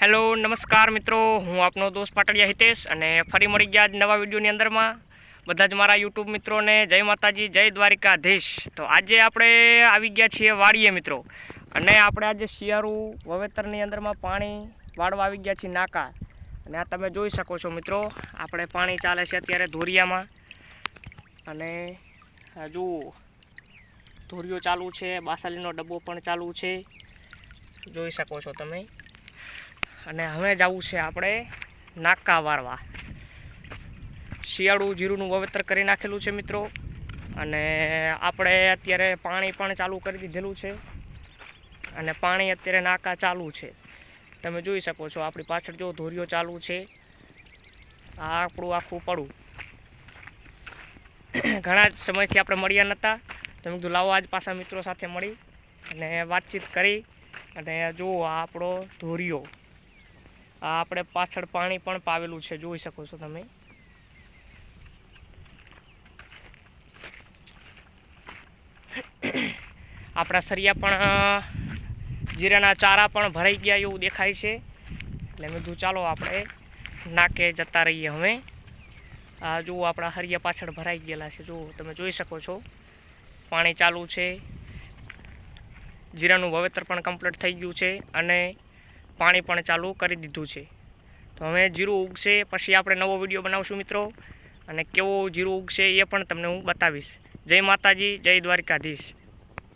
Hello, નમસ્કાર મિત્રો. હું આપનો દોસ્ત પાટડિયા હિતેશ અને ફરી મળી ગયા જ નવા વિડીયોની અંદરમાં. બધા જ મારા યુટ્યુબ મિત્રોને જય માતાજી, જય દ્વારિકાધીશ. તો આજે આપણે આવી ગયા છીએ વાડીએ મિત્રો. અને આપણે આજે શિયાળુ વાવેતરની અંદરમાં પાણી વાળવા આવી ગયા છીએ નાકા. અને આ તમે જોઈ શકો છો મિત્રો, આપણે પાણી ચાલે છે અત્યારે ધોરિયામાં. અને હજુ ધોરિયો ચાલુ છે, બાસાલીનો ડબ્બો પણ ચાલુ છે. જોઈ શકો છો તમે. અને હવે જવું છે આપણે નાકા વારવા. શિયાળું જીરુંનું વાવેતર કરી નાખેલું છે મિત્રો. અને આપણે અત્યારે પાણી પણ ચાલુ કરી દીધેલું છે. અને પાણી અત્યારે નાકા ચાલુ છે. તમે જોઈ શકો છો આપણી પાછળ જો ધોરીઓ ચાલુ છે. આ આપણું આખું પડું. ઘણા જ સમયથી આપણે મળ્યા નહોતા તો મેં કીધું લાવો આજ પાછા મિત્રો સાથે મળી અને વાતચીત કરી. અને જુઓ આપણો ધોરિયો આપણે પાછળ પાણી પણ પાવેલું છે, જોઈ શકો છો તમે. આપણા સરિયા પણ જીરાના ચારા પણ ભરાઈ ગયા એવું દેખાય છે. એટલે મેં ચાલો આપણે નાકે જતા રહીએ હવે. આ જુઓ, આપણા હરિયા પાછળ ભરાઈ ગયેલા છે. જુઓ, તમે જોઈ શકો છો. પાણી ચાલુ છે. જીરાનું વાવેતર પણ કમ્પ્લીટ થઈ ગયું છે. અને પાણી પણ ચાલુ કરી દીધું છે. તો હવે જીરું ઉગશે, પછી આપણે નવો વીડિયો બનાવશું મિત્રો. અને કેવો જીરું ઉગશે એ પણ તમને હું બતાવીશ. જય માતાજી, જય દ્વારકાધીશ.